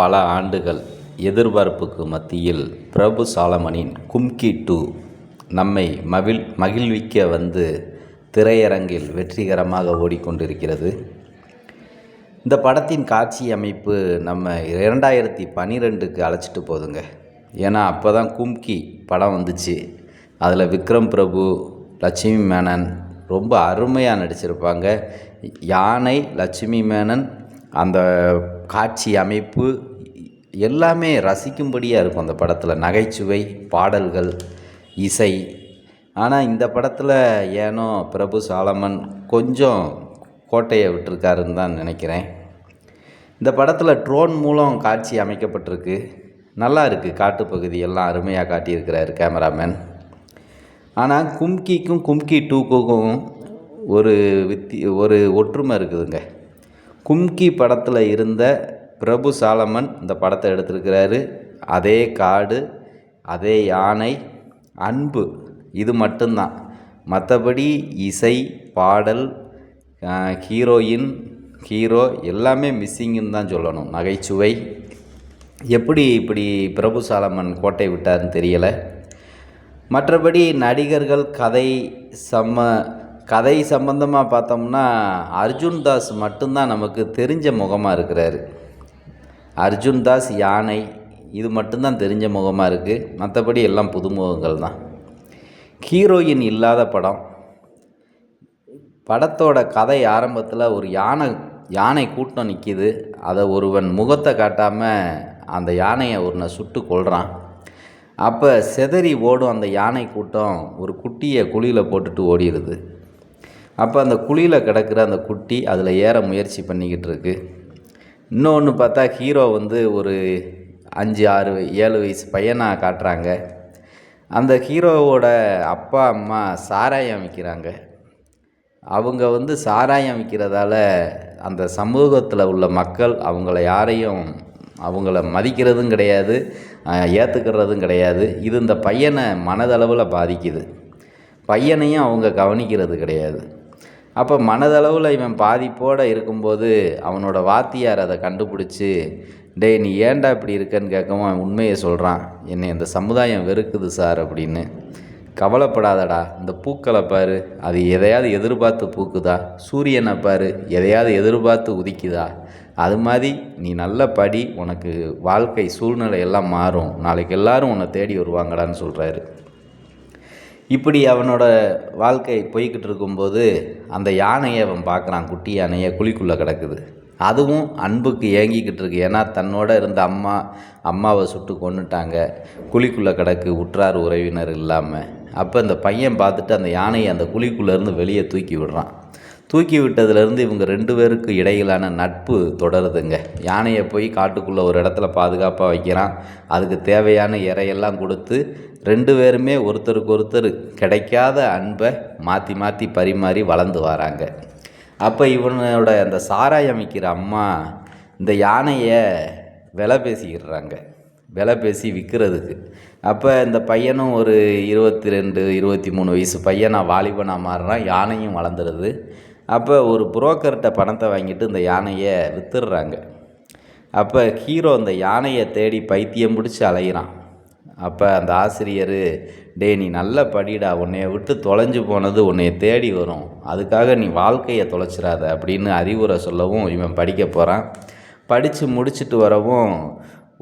பல ஆண்டுகள் எதிர்பார்ப்புக்கு மத்தியில் பிரபு சாலமனின் கும்கி டூ நம்மை மகிழ் மகிழ்விக்க வந்து திரையரங்கில் வெற்றிகரமாக ஓடிக்கொண்டிருக்கிறது. இந்த படத்தின் காட்சி அமைப்பு நம்ம இரண்டாயிரத்தி பன்னிரெண்டுக்கு அழைச்சிட்டு போகுதுங்க ஏன்னா அப்போ தான் கும்கி படம் வந்துச்சு. அதில் விக்ரம் பிரபு லட்சுமி மேனன் ரொம்ப அருமையாக நடிச்சிருப்பாங்க. யானை லட்சுமி மேனன் அந்த காட்சி அமைப்பு எல்லாமே ரசிக்கும்படியாக இருக்கும் அந்த படத்தில். நகைச்சுவை பாடல்கள் இசை. ஆனால் இந்த படத்தில் ஏனோ பிரபு சாலமன் கொஞ்சம் கோட்டையை விட்டுருக்காருன்னு தான் நினைக்கிறேன். இந்த படத்தில் ட்ரோன் மூலம் காட்சி அமைக்கப்பட்டிருக்கு. நல்லா இருக்குது காட்டுப்பகுதி எல்லாம் அருமையாக காட்டியிருக்கிறாரு கேமராமேன். ஆனால் கும்கிக்கும் கும்கி டூக்குக்கும் ஒரு வித்தி ஒரு ஒற்றுமை இருக்குதுங்க. கும்கி படத்தில் இருந்த பிரபு சாலமன் இந்த படத்தை எடுத்திருக்கிறாரு. அதே காடு அதே யானை அன்பு இது மட்டும்தான். மற்றபடி இசை பாடல் ஹீரோயின் ஹீரோ எல்லாமே மிஸ்ஸிங்குன்னு தான் சொல்லணும். நகைச்சுவை. எப்படி இப்படி பிரபு சாலமன் கோட்டை விட்டார்னு தெரியலை. மற்றபடி நடிகர்கள் கதை சம்ம கதை சம்பந்தமாக பார்த்தோம்னா அர்ஜுன் தாஸ் மட்டும்தான் நமக்கு தெரிஞ்ச முகமாக இருக்கிறார். அர்ஜுன் தாஸ் யானை இது மட்டும்தான் தெரிஞ்ச முகமாக இருக்குது மற்றபடி எல்லாம் புதுமுகங்கள் தான். ஹீரோயின் இல்லாத படம். படத்தோட கதை ஆரம்பத்தில் ஒரு யானை யானை கூட்டம் நிற்கிது அதை ஒருவன் முகத்தை காட்டாமல் அந்த யானையை ஒருனை சுட்டு கொள்கிறான் அப்போ செதறி ஓடும் அந்த யானை கூட்டம் ஒரு குட்டியை குழியில் போட்டுட்டு ஓடிடுது. அப்போ அந்த குழியில் கிடக்கிற அந்த குட்டி அதில் ஏற முயற்சி பண்ணிக்கிட்டு இருக்கு. இன்னொன்று பார்த்தா ஹீரோ வந்து ஒரு அஞ்சு ஆறு ஏழு வயசு பையனாக காட்டுறாங்க. அந்த ஹீரோவோட அப்பா அம்மா சாராயம் விற்கிறாங்க அவங்க வந்து சாராயம் விற்கிறதால அந்த சமூகத்தில் உள்ள மக்கள் அவங்கள யாரையும் அவங்கள மதிக்கிறதும் கிடையாது ஏற்றுக்கிறதும் கிடையாது. இது இந்த பையனை மனதளவில் பாதிக்குது. பையனையும் அவங்க கவனிக்கிறது கிடையாது. அப்போ மனதளவில் இவன் பாதிப்போடு இருக்கும்போது அவனோட வாத்தியார் அதை கண்டுபிடிச்சி டேய் நீ ஏன்டா இப்படி இருக்கன்னு கேட்கவும் அவன் உண்மையை சொல்கிறான் என்னை இந்த சமுதாயம் வெறுக்குது சார் அப்படின்னு. கவலைப்படாதடா இந்த பூக்களை பாரு. அது எதையாவது எதிர்பார்த்து பூக்குதா? சூரியனை பாரு. எதையாவது எதிர்பார்த்து உதிக்குதா? அது மாதிரி நீ நல்ல படி உனக்கு வாழ்க்கை சூழ்நிலை எல்லாம் மாறும். நாளைக்கு எல்லாரும் உன்னை தேடி வருவாங்கடான்னு சொல்கிறாரு இப்படி அவனோட வாழ்க்கை போய்கிட்டு இருக்கும்போது அந்த யானையை அவன் பார்க்குறான் குட்டி யானையை குழிக்குள்ளே கிடக்குது. அதுவும் அன்புக்கு ஏங்கிக்கிட்டு இருக்கு ஏன்னா தன்னோட இருந்த அம்மா அம்மாவை சுட்டு கொண்டுட்டாங்க குழிக்குள்ளே கிடக்கு உற்றார் உறவினர் இல்லாமல் அப்போ இந்த பையன் பார்த்துட்டு அந்த யானையை அந்த குழிக்குள்ளேருந்து வெளியே தூக்கி விடுறான். தூக்கி விட்டதுலேருந்து இவங்க ரெண்டு பேருக்கு இடையிலான நட்பு தொடருதுங்க. யானையை போய் காட்டுக்குள்ளே ஒரு இடத்துல பாதுகாப்பாக வைக்கிறான். அதுக்கு தேவையான இறையெல்லாம் கொடுத்து ரெண்டு பேருமே ஒருத்தருக்கு ஒருத்தர் கிடைக்காத அன்பை மாற்றி மாற்றி பரிமாறி வளர்ந்து வராங்க. அப்போ இவனோட அந்த சாராயம் விற்கிற அம்மா இந்த யானையை விலை பேசிக்கிடுறாங்க. விலை பேசி விற்கிறதுக்கு அப்போ இந்த பையனும் ஒரு இருபத்தி ரெண்டு இருபத்தி மூணு வயசு பையனாக வாலிபனாக மாறுறான். யானையும் வளர்ந்துடுது அப்போ ஒரு புரோக்கர்கிட்ட பணத்தை வாங்கிட்டு இந்த யானையை விற்றுடுறாங்க அப்போ ஹீரோ அந்த யானையை தேடி பைத்தியம் பிடிச்சி அலைகிறான் அப்போ அந்த ஆசிரியர் டே நீ நல்ல படிடா உன்னைய விட்டு தொலைஞ்சு போனது உன்னைய தேடி வரும். அதுக்காக நீ வாழ்க்கையை தொலைச்சிடாத அப்படின்னு அறிவுரை சொல்லவும் இவன் படிக்க போகிறான் படித்து முடிச்சுட்டு வரவும்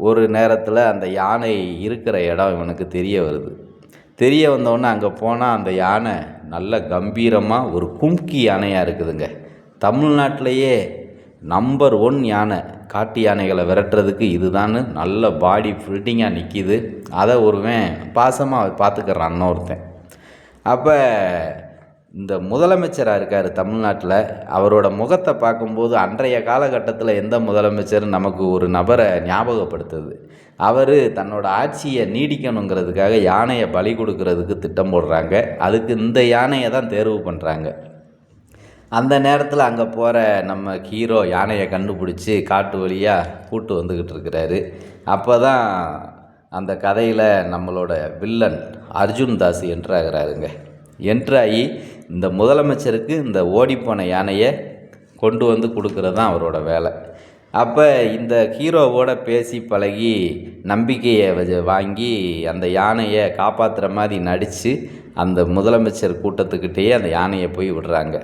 ஒரு நேரத்தில் அந்த யானை இருக்கிற இடம் இவனுக்கு தெரிய வருது. தெரிய வந்தோடனே அங்கே போனால் அந்த யானை நல்ல கம்பீரமாக ஒரு கும்கி யானையாக இருக்குதுங்க. தமிழ்நாட்டிலையே நம்பர் ஒன் யானை காட்டு யானைகளை விரட்டுறதுக்கு இதுதான்னு நல்ல பாடி ஃபில்டிங்காக நிற்கிது அதை ஒருவன் பாசமாக பார்த்துக்கிறான் இன்னொருத்தன். அப்போ இந்த முதலமைச்சராக இருக்கார் தமிழ்நாட்டில் அவரோட முகத்தை பார்க்கும்போது அன்றைய காலகட்டத்தில் எந்த முதலமைச்சர் நமக்கு ஒரு நபரை ஞாபகப்படுத்துது. அவர் தன்னோட ஆட்சியை நீடிக்கணுங்கிறதுக்காக யானையை பலி கொடுக்கறதுக்கு திட்டம் போடுறாங்க. அதுக்கு இந்த யானையை தான் தேர்வு பண்ணுறாங்க அந்த நேரத்தில் அங்கே போகிற நம்ம ஹீரோ யானையை கண்டுபிடிச்சி காட்டு வழியாக கூட்டு வந்துக்கிட்டு இருக்கிறாரு. அப்போ தான் அந்த கதையில் நம்மளோட வில்லன் அர்ஜுன் தாஸ் என்ட்ராகிறாருங்க என்ட்ராகி இந்த முதலமைச்சருக்கு இந்த ஓடிப்போன யானையை கொண்டு வந்து கொடுக்குறது தான் அவரோட வேலை. அப்போ இந்த ஹீரோவோட பேசி பழகி நம்பிக்கையை வ- வாங்கி அந்த யானையை காப்பாற்றுற மாதிரி நடித்து அந்த முதலமைச்சர் கூட்டத்துக்கிட்டேயே அந்த யானையை போய் விடுறாங்க.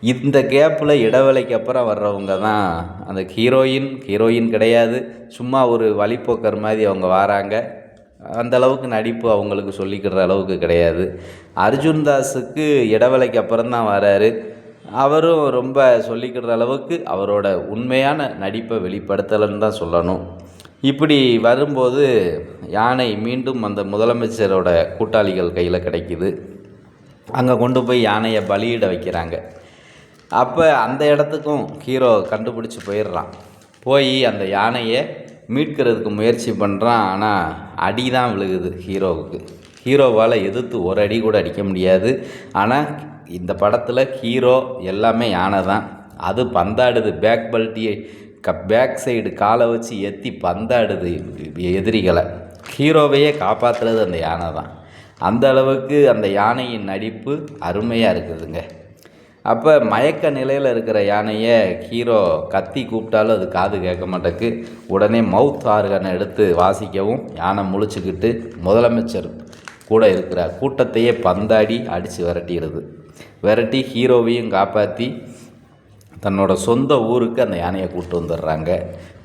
இந்த கேப்பில் இடவேளைக்கு அப்புறம் வர்றவங்க தான் அந்த ஹீரோயின். ஹீரோயின் கிடையாது. சும்மா ஒரு வழிப்போக்கர் மாதிரி அவங்க வராங்க. அந்த அளவுக்கு நடிப்பு அவங்களுக்கு சொல்லிக்கிற அளவுக்கு கிடையாது. அர்ஜுன் தாஸுக்கு இடவேளைக்கு அப்புறம் தான் வராரு. அவரும் ரொம்ப சொல்லிக்கிற அளவுக்கு அவரோட உண்மையான நடிப்பை வெளிப்படுத்தலைன்னு தான் சொல்லணும். இப்படி வரும்போது யானை மீண்டும் அந்த முதலமைச்சரோட கூட்டாளிகள் கையில் கிடைக்கிது. அங்கே கொண்டு போய் யானையை பலியிட வைக்கிறாங்க. அப்போ அந்த இடத்துக்கும் ஹீரோ கண்டுபிடிச்சி போயிடுறான். போய் அந்த யானையை மீட்கிறதுக்கு முயற்சி பண்ணுறான் ஆனால் அடி தான் விழுகுது ஹீரோவுக்கு. ஹீரோவால் எதிர்த்து ஒரு அடி கூட அடிக்க முடியாது. ஆனால் இந்த படத்தில் ஹீரோ எல்லாமே யானை தான். அது பந்தாடுது. பேக் பல்ட்டியை க பேக் சைடு காலை வச்சு எத்தி பந்தாடுது எதிரிகளை. ஹீரோவையே காப்பாற்றுறது அந்த யானை தான். அந்த அளவுக்கு அந்த யானையின் நடிப்பு அருமையாக இருக்குதுங்க. அப்போ மயக்க நிலையில் இருக்கிற யானையை ஹீரோ கத்தி கூப்பிட்டாலும் அது காது கேட்க மாட்டேக்கு உடனே மவுத் ஆர்கனை எடுத்து வாசிக்கவும் யானை முழிச்சுக்கிட்டு முதலமைச்சர் கூட இருக்கிற கூட்டத்தையே பந்தாடி அடித்து விரட்டிடுது. விரட்டி ஹீரோவையும் காப்பாற்றி தன்னோட சொந்த ஊருக்கு அந்த யானையை கூட்டு வந்துடுறாங்க.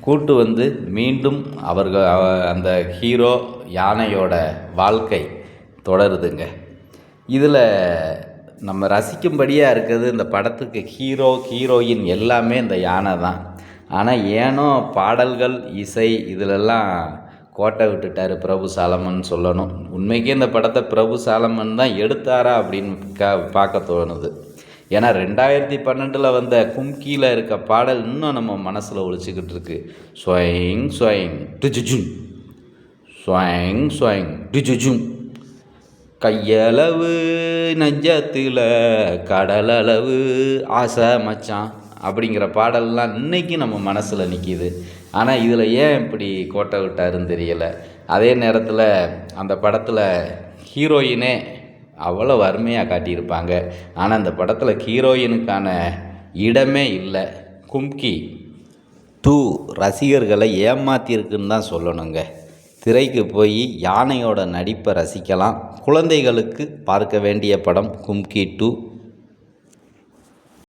கூட்டு வந்து மீண்டும் அவர்கள் அந்த ஹீரோ யானையோட வாழ்க்கை தொடருதுங்க. இதில் நம்ம ரசிக்கும்படியாக இருக்கிறது இந்த படத்துக்கு ஹீரோ ஹீரோயின் எல்லாமே இந்த யானை தான். ஆனால் ஏனோ பாடல்கள் இசை இதிலெல்லாம் கோட்டை விட்டுட்டார் பிரபு சாலமன் சொல்லணும். உண்மைக்கே இந்த படத்தை பிரபு சாலமன் தான் எடுத்தாரா அப்படின்னு கா பார்க்க தோணுது. ஏன்னா ரெண்டாயிரத்தி பன்னெண்டில் வந்த கும்கியில் இருக்க பாடல் இன்னும் நம்ம மனசில் ஒழிச்சிக்கிட்டு இருக்கு. ஸ்வயங் ஸ்வயங் டிஜுஜும். ஸ்வயங் ஸ்வயங் டிஜுஜும். கையளவு நெஞ்சத்தில் கடலளவு ஆசை மச்சான் அப்படிங்கிற பாடல்லாம் இன்னைக்கு நம்ம மனசில் நிற்கிது ஆனால் இதில் ஏன் இப்படி கோட்டை விட்டாருன்னு தெரியலை. அதே நேரத்தில் அந்த படத்தில் ஹீரோயினே அவ்வளோ வறுமையாக காட்டியிருப்பாங்க. ஆனால் அந்த படத்தில் ஹீரோயினுக்கான இடமே இல்லை. கும்கி டூ ரசிகர்களை ஏமாற்றியிருக்குன்னு தான் சொல்லணுங்க. திரைக்கு போய் யானையோட நடிப்பை ரசிக்கலாம். குழந்தைகளுக்கு பார்க்க வேண்டிய படம் கும்கி டூ.